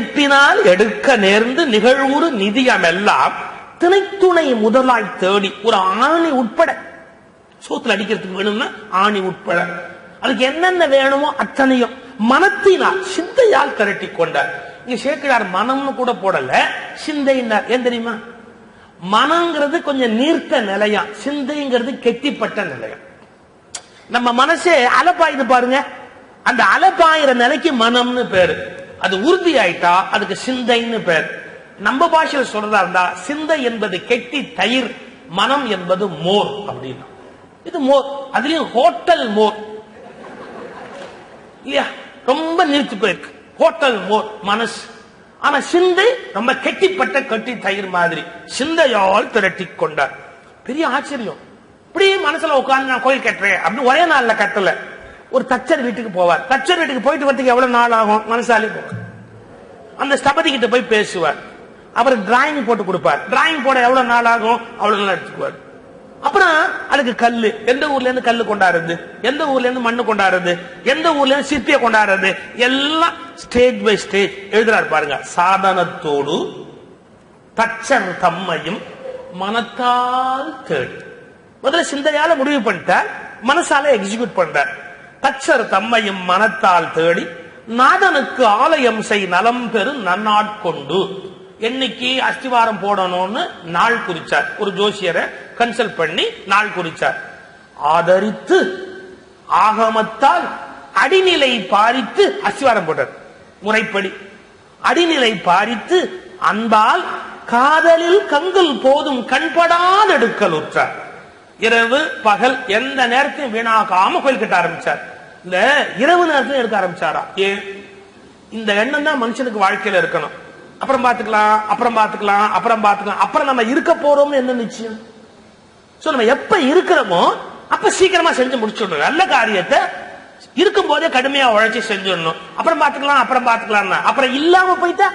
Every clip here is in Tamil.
நினைப்பினால் எடுக்க நேர்ந்து நிகழ்வுறு நிதியம் எல்லாம் திணைத்துணை முதலாய் தேடி ஒரு ஆணி உட்பட. சோத்துல அடிக்கிறதுக்கு வேணும்னா ஆணி உட்பட. அதுக்கு என்னென்ன வேணுமோ அத்தனையும் மனத்தினால் சிந்தையால் திரட்டி கொண்டார். இங்க சேர்க்கிறார் மனம்னு கூட போடல சிந்தையினார். ஏன் தெரியுமா? மனங்கிறது கொஞ்சம் நீர்த்த நிலையா சிந்தைங்கிறது கெட்டிப்பட்ட நிலையம் நம்ம மனசே அலப்பாயுது பாருங்க. அந்த அலப்பாயிர நிலைக்கு மனம்னு பேரு. அது உறுதி ஆயிட்டா அதுக்கு சிந்தைன்னு பேர். நம்ம பாஷையில சொல்றதா இருந்தா சிந்தை என்பது கெட்டி தயிர் மனம் என்பது மோர் அப்படின்னா. இது மோர் அதுலயும் ஹோட்டல் மோர். இல்லையா? ரொம்ப நீர்த்து போயிருக்கு. ஹோட்டல் மோர் மனசு. ஆனா சிந்தை ரொம்ப கெட்டிப்பட்ட கட்டி தயிர் மாதிரி. சிந்தையால் திரட்டி கொண்டார். பெரிய ஆச்சரியம். இப்படியே மனசுல உட்கார்ந்து நான் கோயில் கட்டுறேன் அப்படின்னு ஒரே நாள்ல கட்டல. ஒரு தச்சர் வீட்டுக்கு போவார். தச்சர் வீட்டுக்கு போயிட்டு வரதுக்கு எவ்வளவு நாள் ஆகும்? மனசாலே போவார் அந்த ஸ்தபதி கிட்ட போய் பேசுவார். அவர் டிராயிங் போட்டு கொடுப்பார். டிராயிங் போட எவ்வளவு நாள் ஆகும்? அவ்வளவு நாள் எடுத்துக்குவார். அப்புறம் அதுக்கு கல்லு. எந்த ஊர்ல இருந்து கல்லு கொண்டாடுறது? எந்த ஊர்ல இருந்து மண்ணு கொண்டாடுறது? எந்த ஊர்ல இருந்து சித்திய கொண்டாடுறது? எல்லாம் ஸ்டேஜ் பை ஸ்டேஜ் எழுதுறாரு பாருங்க. சாதனத்தோடு தச்சன் தம்மையும் மனத்தால் தேடு. முதல்ல சிந்தையால முடிவு பண்ணிட்டார். மனசால எக்ஸிக்யூட் பண்றார். தச்சர் தம்மையும் மனத்தால் தேடி நாதனுக்கு ஆலயம் செய் நலம் பெறும் நன்னாட்கொண்டு என்னைக்கு அஸ்திவாரம் போடணும்னு நாள் குறிச்சார். ஒரு ஜோசியரை கன்சல்ட் பண்ணி நாள் குறிச்சார். ஆதரித்து ஆகமத்தால் அடிநிலை பாரித்து அஸ்திவாரம் போட்டார். முறைப்படி. அடிநிலை பாரித்து அன்பால் காதலில் கங்குல் போதும் கண்படாதெடுக்கல் உற்றார். இரவு பகல் எந்த நேரத்தையும் வீணாக்காம கோயில் கட்ட ஆரம்பிச்சார். இந்த இரவு நேரத்தையும் எடுக்க ஆரம்பிச்சாரா? ஏன்? இந்த எண்ணம் தான் மனுஷனுக்கு வாழ்க்கையில இருக்கணும். அப்புறம் பாத்துக்கலாம் அப்புறம் பாத்துக்கலாம் அப்புறம் பாத்துக்கலாம் அப்புறம் நம்ம இருக்க போறோம்னு என்ன நிச்சயம்? சோ நம்ம எப்ப இருக்கிறோமோ அப்ப சீக்கிரமா செஞ்சு முடிச்சுடணும். நல்ல காரியத்தை இருக்கும் போதே கடுமையா உழைச்சி செஞ்சிடணும். அப்புறம் பாத்துக்கலாம் அப்புறம் பாத்துக்கலாம் அப்புறம் இல்லாம போயிட்டா?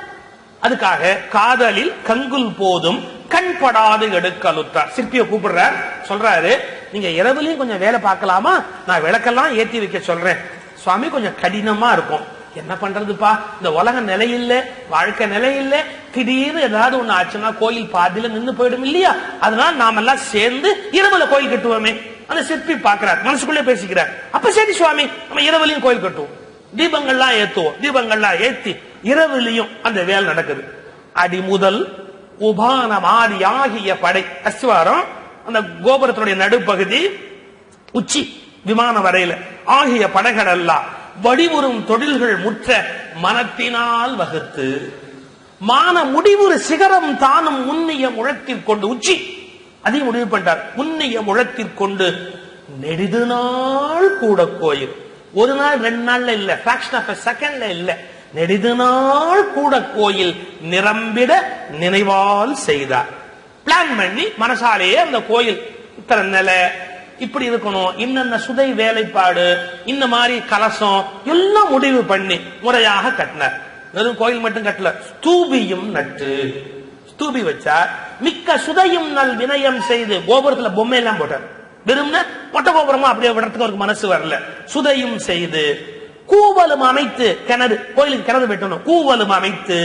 அதுக்காக காதலில் கங்குல் போதும் கண் படாது எடுக்கலுத்தார் சிற்பிய கூப்பிடுற சொல்றாரு நீங்க இரவுலயும் கொஞ்சம் வேலை பார்க்கலாமா? நான் விளக்கெல்லாம் ஏத்தி வைக்க சொல்றேன். சுவாமி கொஞ்சம் கடினமா இருக்கும். என்ன பண்றதுப்பா? இந்த உலக நிலையில்ல வாழ்க்கை நிலையில்ல திடீர்னு ஏதாவது ஒண்ணு ஆச்சுன்னா கோயில் பாதியில நின்னு போயிடும் இல்லையா? அதனால நாம எல்லாம் சேர்ந்து இரவுல கோயில் கட்டுவோமே. அந்த சிற்பி பாக்குறார் மனசுக்குள்ளே பேசிக்கிறார். அப்ப சரி சுவாமி நம்ம இரவுலயும் கோயில் கட்டுவோம். தீபங்கள்லாம் ஏத்துவோம். தீபங்கள்லாம் ஏத்தி இரவுலயும் அந்த வேலை நடக்குது. அடி முதல் உபான மாதி ஆகிய படை. அஸ்வாரம் அந்த கோபுரத்தினுடைய நடுப்பகுதி உச்சி விமானம் வரையில. ஆகிய படைகள் எல்லாம் வடிவுறும் தொழில்கள் முற்ற மனத்தினால் வகுத்து மான முடிவுறு சிகரம் தானும் முன்னிய முழத்திற்கொண்டு உச்சி அதையும் முடிவு பண்ணிட்டார். முன்னிய முழத்திற்கொண்டு நெடுது நாள் கூட கோயில். ஒரு நாள் ரெண்டு நாள்ல இல்ல பிராக்ஷன் ஆஃப் செகண்ட்ல இல்ல. நெடிது நாள் கூட கோயில் நிரம்பிட நினைவால் செய்தார். பிளான் பண்ணி மனசாலேயே அந்த கோயில் இத்தனை நிலை இப்படி இருக்கணும் இன்னென்ன சுதை வேலைப்பாடு இந்த மாதிரி கலசம் எல்லாம் முடிவு பண்ணி முறையாக கட்டினார். வெறும் கோயில் மட்டும் கட்டல ஸ்தூபியும் நட்டு. ஸ்தூபி வச்சா மிக்க சுதையும் நல் வினயம் செய்து கோபுரத்துல பொம்மை எல்லாம் போட்டார். வெறும்னா பொட்ட கோபுரமா அப்படியே விடுறதுக்கு அவருக்கு மனசு வரல. சுதையும் செய்து கூவலும் அமைத்து கிணறு கோயிலுக்கு கிணறு வெட்டணும். கூவலும் அமைத்து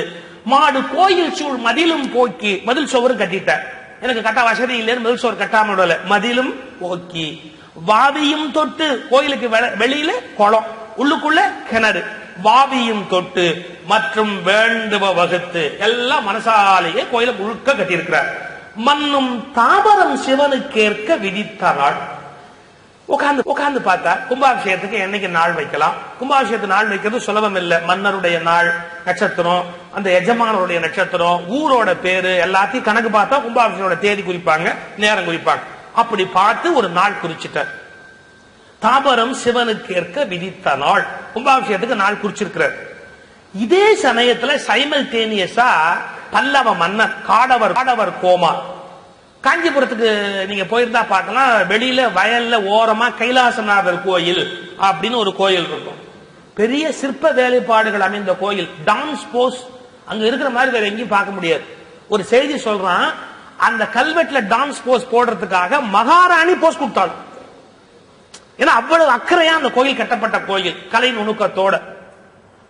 மாடு கோயில் சூழ் மதிலும் போக்கி மதில் சுவரும் கட்டிட்டார். எனக்கு கட்ட வசதி இல்லைன்னு மதில் சுவர் கட்டாம விடல. மதிலும் போக்கி. வாவியும் தொட்டு கோயிலுக்கு வெளியில குளம் உள்ளுக்குள்ள கிணறு. வாவியும் தொட்டு மற்றும் வேண்டுவ வகுத்து எல்லாம் மனசாலேயே கோயில முழுக்க கட்டியிருக்கிறார். மன்னும் தாபரம் சிவனுக்கேற்க விதித்த நாள் உட்கார்ந்து உட்கார்ந்து பார்த்தா கும்பாபிஷேகத்துக்கு என்னைக்கு நாள் வைக்கலாம்? கும்பாபிஷேகத்து நாள் வைக்கிறது சுலபம் இல்ல மன்னருடைய நாள் நட்சத்திரம் அந்த எஜமானருடைய நட்சத்திரம் ஊரோட பேரு எல்லாத்தையும் கணக்கு பார்த்தா கும்பாபிஷேகோட தேதி குறிப்பாங்க நேரம் குறிப்பாங்க. அப்படி பார்த்து ஒரு நாள் குறிச்சிட்டார். தாபரம் சிவனுக்கு ஏற்க விதித்த நாள். கும்பாபிஷேகத்துக்கு நாள் குறிச்சிருக்கிறார். இதே சமயத்துல சைமல் தேனியஸா பல்லவ மன்னர் காடவர் காடவர் கோமார் காஞ்சிபுரத்துக்கு நீங்க போயிருந்தா பார்க்கலாம். வெளியில வயல்ல ஓரமா கைலாசநாதர் கோயில் அப்படின்னு ஒரு கோயில் இருக்கும். பெரிய சிற்ப வேலைப்பாடுகள் அமைந்த கோயில் டான்ஸ் போஸ் அங்க இருக்கிற மாதிரி வேற எங்கேயும் பார்க்க முடியாது. ஒரு செய்தி சொல்றான் அந்த கல்வெட்டுல டான்ஸ் போஸ் போடுறதுக்காக மகாராணி போஸ் கொடுத்தாள் ஏன்னா அவ்வளவு அக்கறையா அந்த கோயில் கட்டப்பட்ட கோயில் கலை நுணுக்கத்தோட.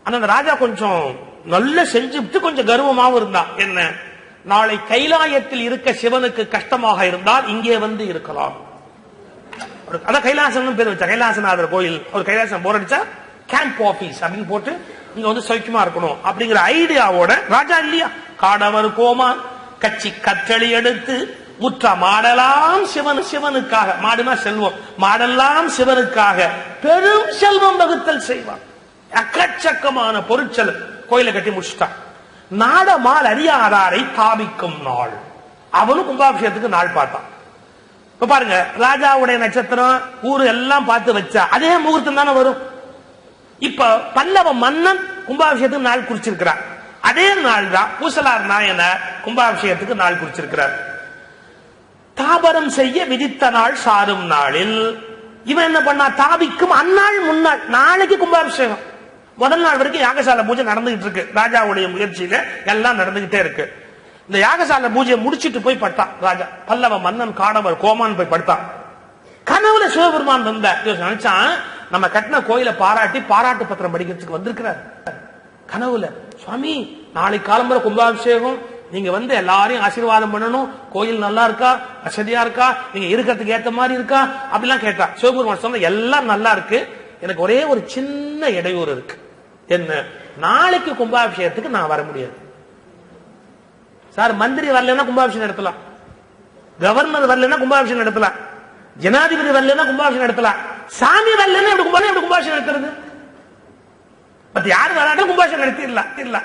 அந்த ராஜா கொஞ்சம் நல்ல செஞ்சுட்டு கொஞ்சம் கர்வமாவும் இருந்தா என்ன? நாளை கைலாயத்தில் இருக்க சிவனுக்கு கஷ்டமாக இருந்தால் இங்கே வந்து இருக்கலாம். ஒரு- அதான் கைலாசம் பேர் வச்சா கைலாசநாதர் கோயில். ஒரு கைலாசம் போர் அடிச்சா கேம்ப் ஆபீஸ் அப்படின்னு போட்டு இங்க வந்து சௌக்கியமா இருக்கணும் அப்படிங்கிற ஐடியாவோட ராஜா இல்லையா? காடவர் கோமான் கட்சி கற்றளி எடுத்து முற்ற மாடலாம் சிவன் சிவனுக்காக. மாடுனா செல்வம். மாடெல்லாம் சிவனுக்காக பெரும் செல்வம் வகுத்தல் செய்வான். எக்கச்சக்கமான பொருட்செலவு. கோயிலை கட்டி முடிச்சுட்டான். நாடமால் அறியாதாரை தாவிக்கும் நாள். அவனும் கும்பாபிஷேகத்துக்கு நாள் பார்த்தான். இப்ப பாருங்க ராஜாவுடைய நட்சத்திரம் ஊரு எல்லாம் பார்த்து வச்சா அதே முகூர்த்தம் தானே வரும். இப்ப பல்லவ மன்னன் கும்பாபிஷேகத்துக்கு நாள் குறிச்சிருக்கிறார். அதே நாள் தான் பூசலார் நாயனார் கும்பாபிஷேகத்துக்கு நாள் குறிச்சிருக்கிறார். தாபரம் செய்ய விதித்த நாள் சாரும் நாளில். இவன் என்ன பண்ணா தாபிக்கும் அந்நாள் முன்னாள் நாளைக்கு கும்பாபிஷேகம். முதல் நாள் வரைக்கும் யாகசாலை பூஜை நடந்துகிட்டு இருக்கு. ராஜாவுடைய முயற்சியில எல்லாம் நடந்துகிட்டே இருக்கு. இந்த யாகசாலை பூஜையை முடிச்சிட்டு போய் பட்டான் ராஜா. பல்லவ மன்னன் காடவர் கோமான் போய் படுத்தான். கனவுல சிவபெருமான் வந்த. நினைச்சான் நம்ம கட்டின கோயில பாராட்டி பாராட்டு பத்திரம் படிக்கிறதுக்கு வந்திருக்கிறார். கனவுல சுவாமி நாளைக்கு காலம்புற கும்பாபிஷேகம். நீங்க வந்து எல்லாரையும் ஆசீர்வாதம் பண்ணணும். கோயில் நல்லா இருக்கா? வசதியா இருக்கா? நீங்க இருக்கிறதுக்கு ஏத்த மாதிரி இருக்கா? அப்படிலாம் கேட்டா சிவபெருமான் சொன்ன எல்லாம் நல்லா இருக்கு. எனக்கு ஒரே ஒரு சின்ன இடையூறு இருக்கு. என்ன? நாளைக்கு கும்பாபிஷேகத்துக்கு நான் வர முடியாது. சார் மந்திரி வரலன்னா கும்பாபிஷேகம் நடத்தலாம். கவர்னர் வரலன்னா கும்பாபிஷேகம் நடத்தலாம். ஜனாதிபதி வரலன்னா கும்பாபிஷேகம் நடத்தலாம். சாமி வரலன்னா எப்படி கும்பாபிஷேகம் எப்படி கும்பாபிஷேகம் நடத்துறது? பட் யார் வராட்டும் கும்பாபிஷேகம் நடத்திடலாம் இல்ல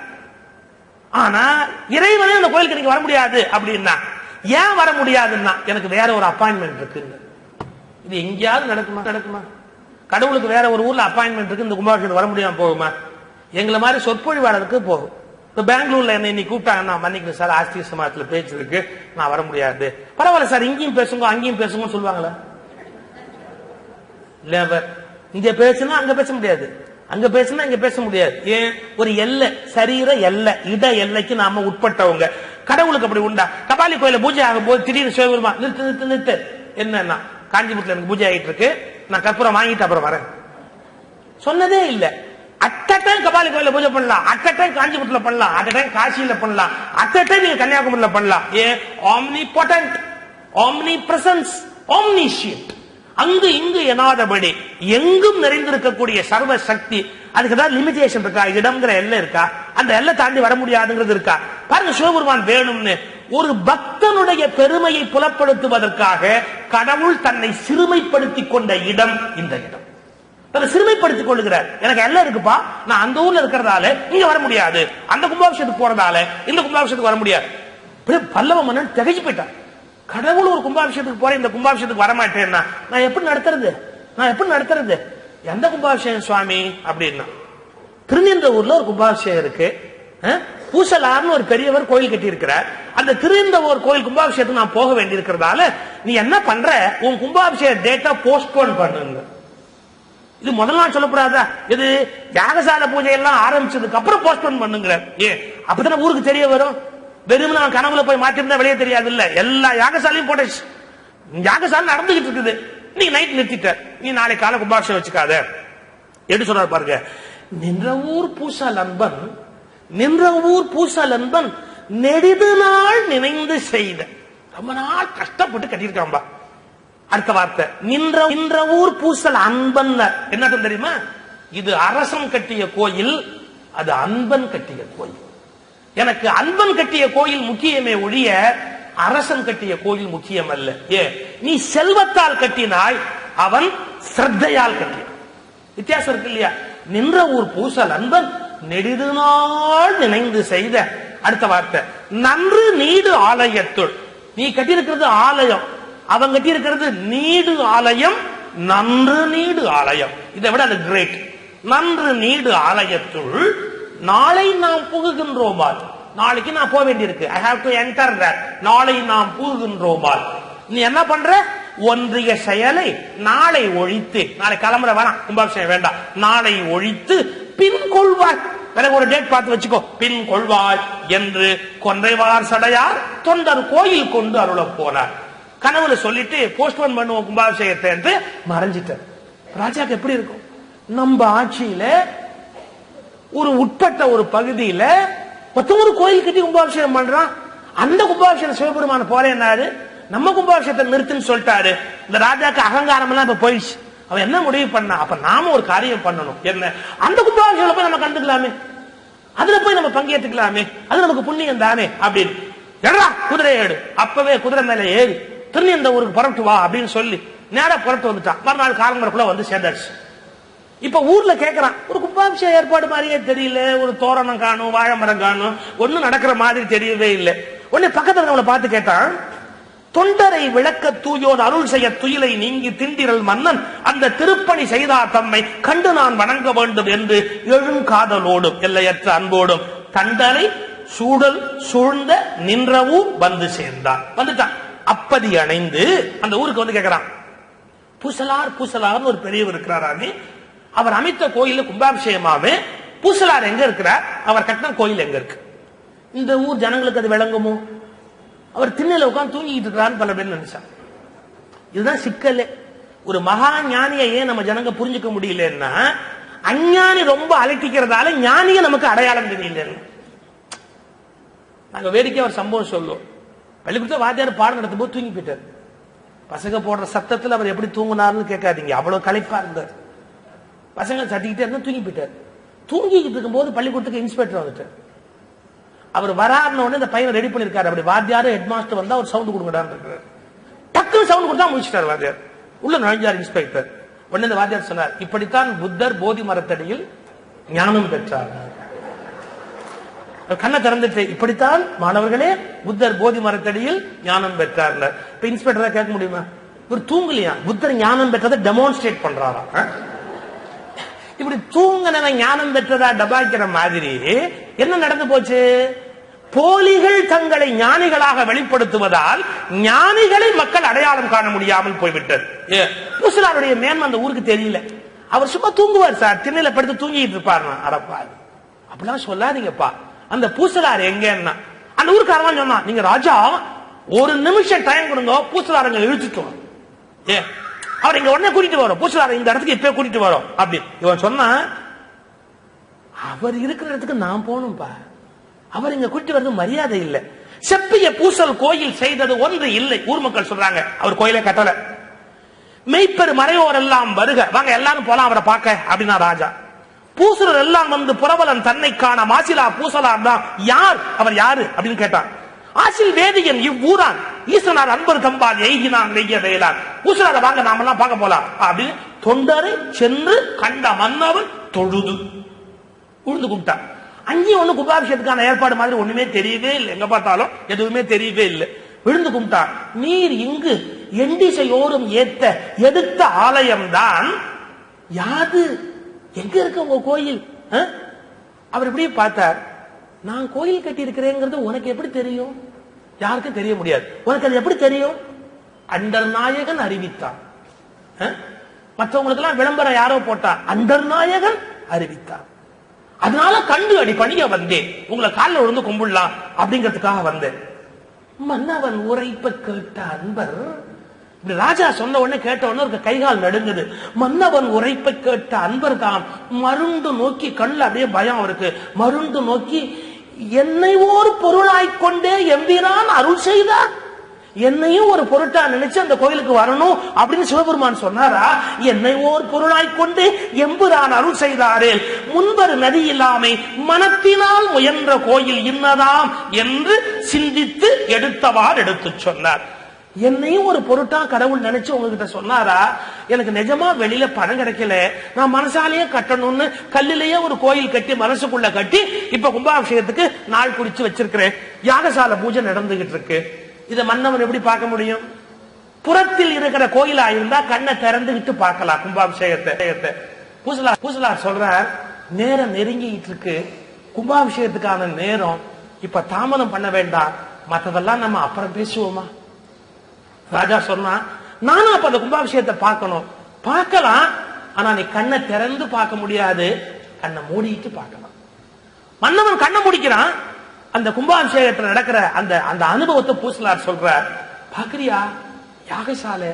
ஆனா இறைவனே அந்த கோயிலுக்கு நீங்க வர முடியாது அப்படின்னா ஏன் வர முடியாதுன்னா எனக்கு வேற ஒரு அப்பாயின்மெண்ட் இருக்கு இது எங்கேயாவது நடக்குமா? நடக்குமா? கடவுளுக்கு வேற ஒரு ஊர்ல அப்பாயின்மெண்ட் இருக்கு இந்த கும்பாபிஷேகம் வர முடியாம போகுமா? எங்களை மாதிரி சொற்பொழிவாளருக்கு போகும் இப்ப பெங்களூர்ல என்ன இன்னைக்கு கூப்பிட்டாங்க நான் மன்னிக்கிறேன் சார் ஆஸ்திரிய சமாஜத்துல பேச்சு இருக்கு. நான் வர முடியாது. பரவாயில்ல சார் இங்கேயும் பேசுங்க அங்கேயும் பேசுங்க சொல்லுவாங்களா. லேபர் இங்க பேசுனா அங்க பேச முடியாது. அங்க பேசுனா இங்க பேச முடியாது. ஏன்? ஒரு எல்லை சரீர எல்லை இட எல்லைக்கு நாம உட்பட்டவங்க. கடவுளுக்கு அப்படி உண்டா? கபாலி கோயில பூஜை ஆகும் போது திடீர்னு சிவபெருமா நிறுத்து நிறுத்து நிறுத்து. என்னன்னா காஞ்சிபுரத்துல எனக்கு பூஜை ஆகிட்டு இருக்கு. நான் கற்பூரம் வாங்கிட்டு அப்புறம் வரேன். சொன்னதே இல்லை. அட் டைம் கபாலி கோயில பூஜை பண்ணலாம். அட் டைம் காஞ்சிபுரத்துல பண்ணலாம். அட் டைம் காசியில பண்ணலாம். அட் டைம் நீங்க கன்னியாகுமரியில பண்ணலாம். A omnipotent omnipresence omniscient அங்கு இங்கு எனாதபடி எங்கும் நிறைந்திருக்கக்கூடிய சர்வ சக்தி அதுக்கு ஏதாவது லிமிடேஷன் இருக்கா? இடம்ங்கிற எல்லை இருக்கா? அந்த எல்லை தாண்டி வர முடியாதுங்கிறது இருக்கா? பாருங்க சிவபெருமான் வேணும்னு. ஒரு பக்தனுடைய பெருமையை புலப்படுத்துவதற்காக கடவுள் தன்னை சிறுமைப்படுத்திக் கொண்ட இடம் இந்த இடம். தன்னை சிறுமைப்படுத்திக் கொள்ளுகிறார். எனக்கு எல்லாம் இருக்குப்பா. நான் அந்த ஊர்ல இருக்கிறதால இங்க வர முடியாது. அந்த கும்பாபிஷேகத்துக்கு போறதால இந்த கும்பாபிஷேகத்துக்கு வர முடியாது. அப்படியே பல்லவ மன்னன் திகைச்சு போயிட்டான். கடவுள் ஒரு கும்பாபிஷேகத்துக்கு போறேன் இந்த கும்பாபிஷேகத்துக்கு வர மாட்டேன்னா நான் எப்படி நடத்துறது? நான் எப்படி நடத்துறது? எந்த கும்பாபிஷேகம் சுவாமி? அப்படின்னா திருநெந்த ஊர்ல ஒரு கும்பாபிஷேகம் இருக்கு. பூசலார்னு ஒரு பெரியவர் கோயில் கட்டி இருக்கிறார் அந்த திருந்தவர் கோயில் கும்பாபிஷேகத்துக்கு நான் போக வேண்டி இருக்கிறதால நீ என்ன பண்ற? உன் கும்பாபிஷேக டேட்டா போஸ்ட்போன் பண்ணுங்க. இது முதல் நாள் சொல்லக்கூடாதா இது யாகசால பூஜை எல்லாம் ஆரம்பிச்சதுக்கு அப்புறம் போஸ்ட்போன் பண்ணுங்கிற ஏ அப்பதானே ஊருக்கு தெரிய வரும்? வெறும் நான் கனவுல போய் மாற்றிருந்தா வெளியே தெரியாது இல்ல எல்லா யாகசாலையும் போட்டாச்சு. யாகசாலை நடந்துகிட்டு இருக்குது. நீ நைட் நிறுத்திட்ட. நீ நாளை காலை கும்பாட்சம் வச்சுக்காத. எப்படி சொன்னார் பாருங்க? நின்ற ஊர் பூசா அன்பன் நின்ற ஊர் பூசா அன்பன் நெடிது நாள் நினைந்து செய்த. ரொம்ப நாள் கஷ்டப்பட்டு கட்டியிருக்கான்பா அடுத்த வார்த்தை. நின்ற நின்ற ஊர் பூசல் அன்பன் என்ன தெரியுமா? இது அரசன் கட்டிய கோயில் அது அன்பன் கட்டிய கோயில். எனக்கு அன்பன் கட்டிய கோயில் முக்கியமே ஒழிய அரசன் கட்டிய கோயில் முக்கியம் அல்ல ஏ நீ செல்வத்தால் கட்டினாய் அவன் சிரத்தையால் கட்டினான். வித்தியாசம் இருக்கு இல்லையா? நின்ற ஊர் பூசல் அன்பன் நெடுது நாள் நினைந்து செய்த. அடுத்த வார்த்தை. நன்று நீடு ஆலயத்துள். நீ கட்டியிருக்கிறது ஆலயம். அவன் கட்டியிருக்கிறது நீடு ஆலயம் நன்று நீடு ஆலயம். இதை விட அது கிரேட் நன்று நீடு ஆலயத்துள் நாளை நாம் புகுகின்றோமால். நாளைக்கு நான் போக வேண்டியிருக்கு. I have to enter that நாளை நாம் புகுகின்றோமால். நீ என்ன பண்ற? ஒன்றிய செயலை நாளை ஒழித்து நாளை கிளம்புற வேணாம் கும்பாபிஷேகம் வேண்டாம். நாளை ஒழித்து பின் கொள்வாய். எனக்கு ஒரு டேட் பார்த்து வச்சுக்கோ. பின் கொள்வாய் என்று கொன்றைவார் சடையார் தொண்டர் கோயில் கொண்டு அருளப் போனார். கனவுல சொல்லிட்டு போஸ்ட்போன் பண்ணுவோம் கும்பாபிஷேகத்தை என்று மறைஞ்சிட்டார். ராஜாக்கு எப்படி இருக்கும்? நம்ம ஆட்சியில ஒரு உட்பட்ட ஒரு பகுதியில மொத்தம் ஒரு கோயில் கட்டி கும்பாபிஷேகம் பண்றான். அந்த கும்பாபிஷேகம் சிவபெருமான போல என்னாரு நம்ம கும்பாபிஷேகத்தை நிறுத்துன்னு சொல்லிட்டாரு. இந்த ராஜாக்கு அகங்காரம் எல்லாம் இப்ப போயிடுச்சு. அவன் என்ன முடிவு பண்ணா? அப்ப நாம ஒரு காரியம் பண்ணணும். என்ன? அந்த கும்பாபிஷேகம் போய் நம்ம கண்டுக்கலாமே. அதுல போய் நம்ம பங்கேற்றுக்கலாமே. அது நமக்கு புண்ணியம் தானே அப்படின்னு. குதிரை ஏடு அப்பவே குதிரை மேல ஏறி. திருநி இந்த ஊருக்கு புறப்பட்டு வா அப்படின்னு சொல்லி நேரம் புறப்பட்டு வந்துட்டான். மறுநாள் காலம்பரக்குள்ள வந்து சேர்ந்தாச்சு. இப்ப ஊர்ல கேட்கறான் ஒரு கும்பாபிஷேக ஏற்பாடு மாதிரியே தெரியல. ஒரு தோரணம் காணும் வாழை மரம் காணும். ஒண்ணும் நடக்கிற மாதிரி தெரியவே இல்லை. உடனே பக்கத்துல அவளை பார்த்து கேட்டான் தொண்டரை விளக்க தூயோடு அருள் செய்ய துயிலை நீங்கி திண்டிரல் மன்னன். அந்த திருப்பணி செய்தார் தம்மை கண்டு நான் வணங்க வேண்டும் என்று எழுங்காதலோடும் எல்லையற்ற அன்போடும் தண்டரை சூடல் சூழ்ந்த நின்றவும் வந்து சேர்ந்தான். வந்துட்டான். அப்பதி அணைந்து அந்த ஊருக்கு வந்து கேட்கிறான் பூசலார் பூசலார்னு ஒரு பெரியவர் இருக்கிறாராமே அவர் அமைத்த கோயில கும்பாபிஷேகமாவே பூசலார் எங்க இருக்கிறார்? அவர் கட்டின கோயில் எங்க இருக்கு? இந்த ஊர் ஜனங்களுக்கு அது விளங்குமோ? அவர் திண்ணில உட்கார்ந்து தூங்கிட்டு இருக்கிறான்னு பல பேர் நினைச்சாங்க. இதுதான் சிக்கலே. ஒரு மகா ஞானியை ஏன் நம்ம ஜனங்க புரிஞ்சுக்க முடியலன்னா அஞ்ஞானி ரொம்ப அலட்டிக்கிறதால ஞானிய நமக்கு அடையாளம் தெரியல நாங்க வேடிக்கை ஒரு சம்பவம் சொல்லுவோம். பள்ளிக்கூடத்தில் வாத்தியார் பாடம் நடத்தும் போது தூங்கி போயிட்டார். பசங்க போடுற சத்தத்தில் அவர் எப்படி தூங்கினார்னு கேட்காதீங்க. அவ்வளவு களைப்பா இருந்தார். பசங்க சட்டிக்கிட்டே இருந்தா தூங்கி போயிட்டார். தூங்கிக்கிட்டு இருக்கும்போது பள்ளிக்கூடத்துக்கு இன்ஸ்பெக்டர் வந்துட்டார். அவர் வராருன்னு உடனே இந்த பையனை ரெடி பண்ணிருக்காரு அப்படி வாத்தியாரு ஹெட் மாஸ்டர் வந்தா அவர் சவுண்ட் கொடுங்கடான்னு இருக்காரு டக்குனு சவுண்ட் கொடுத்தா முடிச்சிட்டார் வாத்தியார். உள்ள நுழைஞ்சார் இன்ஸ்பெக்டர் உடனே இந்த வாத்தியார் சொன்னார் இப்படித்தான் புத்தர் போதி மரத்தடியில் ஞானம் பெற்றார். கண்ணை திறந்துட்டு இப்படித்தான் மாணவர்களே புத்தர் போதி மரத்தடியில் ஞானம் பெற்றார் இப்ப இன்ஸ்பெக்டரா கேட்க முடியுமா? இவர் தூங்கலையா? புத்தர் ஞானம் பெற்றதை டெமான்ஸ்ட்ரேட் பண்றாரா? இப்படி தூங்கின ஞானம் பெற்றதா டபாய்க்கிற மாதிரி என்ன நடந்து போச்சு? போலிகள் தங்களை ஞானிகளாக வெளிப்படுத்துவதால் ஞானிகளை மக்கள் அடையாளம் காண முடியாமல் போய்விட்டது. ஏ, மேன்மை அந்த ஊருக்கு தெரியல. அவர் சும்மா தூங்குவார் சார். திண்ணையில படுத்து தூங்கிட்டு இருப்பார் அடப்பா அப்படிலாம் சொல்லாதீங்கப்பா. அந்த பூசலார் எங்கன்னா? அந்த ஊருக்காரன் சொன்னான் நீங்க ராஜா ஒரு நிமிஷம் டைம் கொடுங்க பூசலாரங்க இழுத்துட்டோம் ஏ அவர் இங்க உடனே கூட்டிட்டு வரோம் பூசலார இந்த இடத்துக்கு இப்ப கூட்டிட்டு வரோம் அப்படி. இவன் சொன்னா அவர் இருக்கிற இடத்துக்கு நான் போகணும்பா. அவர் இங்க கூட்டிட்டு வர்றது மரியாதை இல்ல. செப்பிய பூசல் கோயில் செய்தது ஒன்று இல்லை. ஊர் மக்கள் சொல்றாங்க. அவர் கோயிலே கட்டல. மெய்ப்பெரு மறைவோர் எல்லாம் வருக. வாங்க எல்லாரும் போலாம் அவரை பார்க்க. அப்படின்னா ராஜா. பூசுரர் எல்லாம் வந்து புரவலன் தன்னை காண மாசிலா பூசலாம் தான். யார்? அவர் யாரு? அப்படின்னு கேட்டான். ஆசில் வேதியன் இவ்வூரான். ஈசனார் அன்பர் தம்பால் எய்கினான் நெய்ய வேளான் பூசலார வாங்க நாமெல்லாம் பார்க்க போலாம். அப்படின்னு தொண்டரை சென்று கண்ட மன்னவன் தொழுது. உழுந்து கும்பிட்டான். அங்கேயும் ஒண்ணு கும்பாபிஷேகத்துக்கான ஏற்பாடு மாதிரி ஒண்ணுமே தெரியவே இல்லை. எங்க பார்த்தாலும் எதுவுமே தெரியவே இல்லை. விழுந்து கும்பிட்டான். நீர் இங்கு எண்டிசையோரும் ஏத்த எடுத்த ஆலயம்தான். யாது எங்க இருக்கு உங்க கோயில்? அவர் இப்படியே பார்த்தார். நான் கோயில் கட்டி இருக்கிறேங்கிறது உனக்கு எப்படி தெரியும்? யாருக்கும் தெரிய முடியாது. உனக்கு அது எப்படி தெரியும்? அண்டர் நாயகன் அறிவித்தான் மற்றவங்களுக்கு எல்லாம் விளம்பரம் யாரோ போட்டா அண்டர் நாயகன் அறிவித்தான் அதனால கண்டு அடி பணிய வந்தேன். உங்களை காலில் விழுந்து கும்பிடலாம் அப்படிங்கிறதுக்காக வந்தேன். மன்னவன் உரைப்ப கேட்ட அன்பர் ராஜா சொன்ன உடனே கேட்ட உடனே ஒரு கைகால் நடுங்குது. மன்னவன் உரைப்பை கேட்ட அன்பர் தான் மருந்து நோக்கி கண்ணில் அப்படியே பயம் இருக்கு மருந்து நோக்கி என்னை ஓர் பொருளாய் கொண்டே எம்பிரான் அருள் செய்தார். என்னையும் ஒரு பொருட்டா நினைச்சு அந்த கோயிலுக்கு வரணும் அப்படின்னு சிவபெருமான் சொன்னாரா? என்னை ஓர் பொருளாய் கொண்டு எம்புரான் அருள் செய்தாரே. முன்பர் நதி இல்லாமை மனத்தினால் முயன்ற கோயில் இன்னதாம் என்று சிந்தித்து எடுத்தவாறு எடுத்து சொன்னார். என்னையும் ஒரு பொருட்டா கடவுள் நினைச்சு உங்ககிட்ட சொன்னாரா? எனக்கு நிஜமா வெளியில பணம் கிடைக்கல. நான் மனசாலேயே கட்டணும்னு கல்லிலேயே ஒரு கோயில் கட்டி மனசுக்குள்ள கட்டி இப்ப கும்பாபிஷேகத்துக்கு நாள் குறிச்சு வச்சிருக்கிறேன். யாகசால பூஜை நடந்துகிட்டு இருக்கு இத மன்னவன் எப்படி பார்க்க முடியும்? புறத்தில் இருக்கிற கோயிலா இருந்தா கண்ணை திறந்துகிட்டு பார்க்கலாம் கும்பாபிஷேகத்தை. பூசலா பூசலா சொல்றார் நேரம் நெருங்கிட்டு இருக்கு கும்பாபிஷேகத்துக்கான நேரம் இப்ப தாமதம் பண்ண வேண்டாம். மத்ததெல்லாம் நம்ம அப்புறம் பேசுவோமா? ராஜா சொன்னா நானும் அப்ப அந்த கும்பாபிஷேகத்தை பார்க்கணும். பார்க்கலாம். ஆனா நீ கண்ணை திறந்து பார்க்க முடியாது. கண்ணை மூடிட்டு பார்க்கலாம். மன்னவன் கண்ணை முடிக்கிறான். அந்த கும்பாபிஷேகத்துல நடக்கிற அந்த அந்த அனுபவத்தை பூசலார் சொல்ற பாக்குறியா யாகசாலை.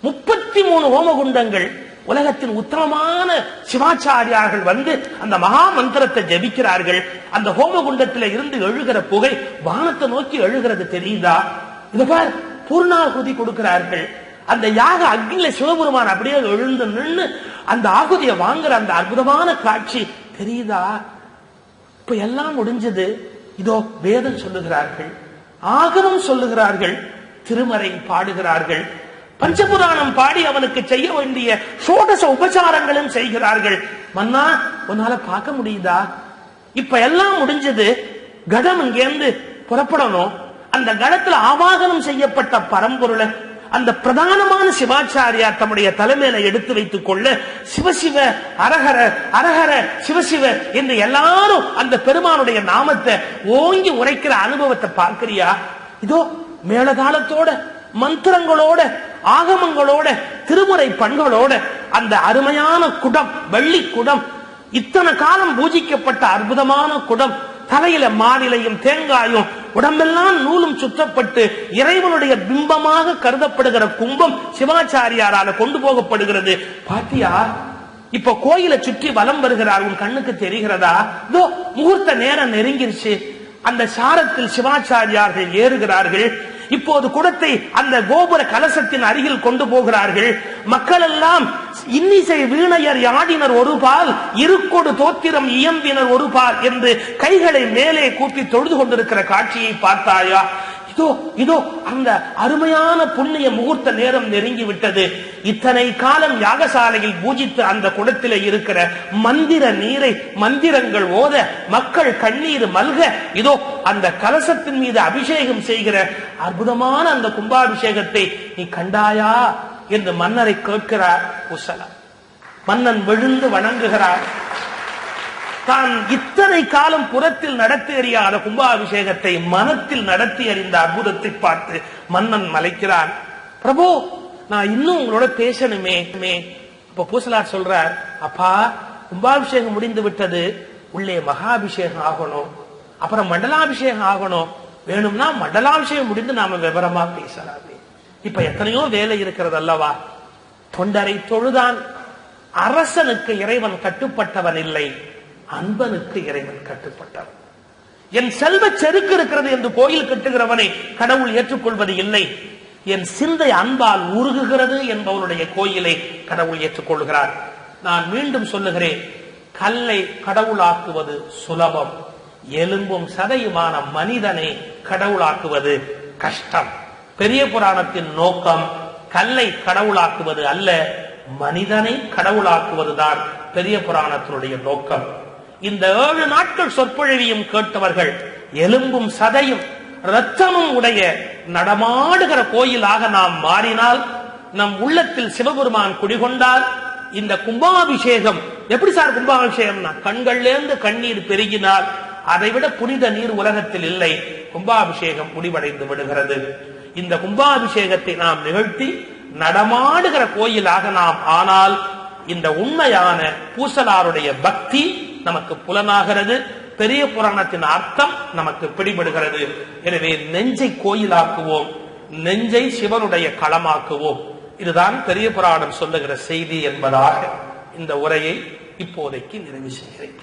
முப்பத்தி மூணு ஹோமகுண்டங்கள் உலகத்தின் உத்தமமான சிவாச்சாரியார்கள் வந்து அந்த மகா மந்திரத்தை ஜபிக்கிறார்கள். அந்த ஹோமகுண்டத்தில் இருந்து எழுகிற புகை வானத்தை நோக்கி எழுகிறது தெரியுதா? இதை பார். பூர்ணாகுதி கொடுக்கிறார்கள். அந்த யாக அக்னியில சிவபெருமான் அப்படியே எழுந்து நின்னு அந்த ஆகுதியை வாங்குற அந்த அற்புதமான காட்சி. தெரியுதா? இப்ப எல்லாம் முடிஞ்சது. இதோ வேதம் சொல்லுகிறார்கள். ஆகமம் சொல்லுகிறார்கள். திருமறை பாடுகிறார்கள். பஞ்சபுராணம் பாடி அவனுக்கு செய்ய வேண்டிய சோடச உபச்சாரங்களும் செய்கிறார்கள். மன்னா உன்னால பார்க்க முடியுதா? இப்ப எல்லாம் முடிஞ்சது. கடம் இங்கேருந்து புறப்படணும். அந்த கடத்துல ஆவாகனம் செய்யப்பட்ட பரம்பொருளை அந்த பிரதானமான சிவாச்சாரியார் தம்முடைய தலைமையில எடுத்து வைத்துக் கொள்ள சிவசிவ அரஹர அரஹர சிவசிவ என்று எல்லாரும் அந்த பெருமானுடைய நாமத்தை ஓங்கி உரைக்கிற அனுபவத்தை பார்க்கிறியா? இதோ மேலகாலத்தோட மந்திரங்களோட ஆகமங்களோட திருமுறை பண்களோட அந்த அருமையான குடம் வெள்ளி குடம் இத்தனை காலம் பூஜிக்கப்பட்ட அற்புதமான குடம் தலையில மாநிலையும் தேங்காயும் உடம்பெல்லாம் நூலும் சுத்தப்பட்டு இறைவனுடைய பிம்பமாக கருதப்படுகிற கும்பம் சிவாச்சாரியாரால கொண்டு போகப்படுகிறது. பாத்தியா? இப்ப கோயிலை சுற்றி வலம் வருகிறார் உன் கண்ணுக்கு தெரிகிறதா? இதோ முகூர்த்த நேரம் நெருங்கிருச்சு. அந்த சாரத்தில் சிவாச்சாரியார்கள் ஏறுகிறார்கள். இப்போது குடத்தை அந்த கோபுர கலசத்தின் அருகில் கொண்டு போகிறார்கள். மக்கள் எல்லாம் இன்னிசை வீணையர் யாடினர் ஒரு பால் இருக்கொடு தோத்திரம் இயம்பினர் ஒரு பால் என்று கைகளை மேலே கூப்பி தொழுது கொண்டிருக்கிற காட்சியை பார்த்தாயா? இதோ இதோ அந்த அருமையான புண்ணிய முகூர்த்த நேரம் நெருங்கி விட்டது இத்தனை காலம் யாகசாலையில் பூஜித்து அந்த குடத்திலே இருக்கிற மந்திர நீரை மந்திரங்கள் ஓத மக்கள் கண்ணீர் மல்க இதோ அந்த கலசத்தின் மீது அபிஷேகம் செய்கிற அற்புதமான அந்த கும்பாபிஷேகத்தை நீ கண்டாயா? என்று மன்னரை கேட்கிறார் குசலா மன்னன் விழுந்து வணங்குகிறார். தான் இத்தனை காலம் புறத்தில் நடத்தி அறியாத கும்பாபிஷேகத்தை மனத்தில் நடத்தி அறிந்த அற்புதத்தை பார்த்து மன்னன் மலைக்கிறான் பிரபு நான் இன்னும் உங்களோட பேசணுமே. மே. இப்ப பூசலார் சொல்றார் அப்பா கும்பாபிஷேகம் முடிந்து விட்டது. உள்ளே மகாபிஷேகம் ஆகணும். அப்புறம் மண்டலாபிஷேகம் ஆகணும். வேணும்னா மண்டலாபிஷேகம் முடிந்து நாம விவரமா பேசலாம். இப்ப எத்தனையோ வேலை இருக்கிறது அல்லவா? தொண்டரை தொழுதான். அரசனுக்கு இறைவன் கட்டுப்பட்டவன் இல்லை. அன்பனுக்கு இறைவன் கட்டுப்பட்டான். என் செல்வ செருக்கு இருக்கிறது என்று கோயில் கட்டுகிறவனை கடவுள் ஏற்றுக்கொள்வது இல்லை. என் சிந்தை அன்பால் உருகுகிறது என்பவனுடைய கோயிலை கடவுள் ஏற்றுக்கொள்கிறார். நான் மீண்டும் சொல்லுகிறேன் கல்லை கடவுளாக்குவது சுலபம். எலும்பும் சதையுமான மனிதனை கடவுளாக்குவது கஷ்டம். பெரிய புராணத்தின் நோக்கம் கல்லை கடவுளாக்குவது அல்ல மனிதனை கடவுளாக்குவதுதான் பெரிய புராணத்தினுடைய நோக்கம். இந்த ஏழு நாட்கள் சொற்பொழிவையும் கேட்டவர்கள் எலும்பும் சதையும் ரத்தமும் உடைய நடமாடுகிற கோயிலாக நாம் மாறினால் நம் உள்ளத்தில் சிவபெருமான் குடிகொண்டால் இந்த கும்பாபிஷேகம் எப்படி சார் கும்பாபிஷேகம்னா? கண்கள்லேருந்து கண்ணீர் பெருகினால் அதைவிட புனித நீர் உலகத்தில் இல்லை. கும்பாபிஷேகம் முடிவடைந்து விடுகிறது. இந்த கும்பாபிஷேகத்தை நாம் நிகழ்த்தி நடமாடுகிற கோயிலாக நாம் ஆனால் இந்த உண்மையான பூசலாருடைய பக்தி நமக்கு புலனாகிறது. பெரிய புராணத்தின் அர்த்தம் நமக்கு பிடிபடுகிறது. எனவே நெஞ்சை கோயிலாக்குவோம். நெஞ்சை சிவனுடைய களமாக்குவோம். இதுதான் பெரிய புராணம் சொல்லுகிற செய்தி என்பதாக இந்த உரையை இப்போதைக்கு நிறைவு செய்கிறேன்.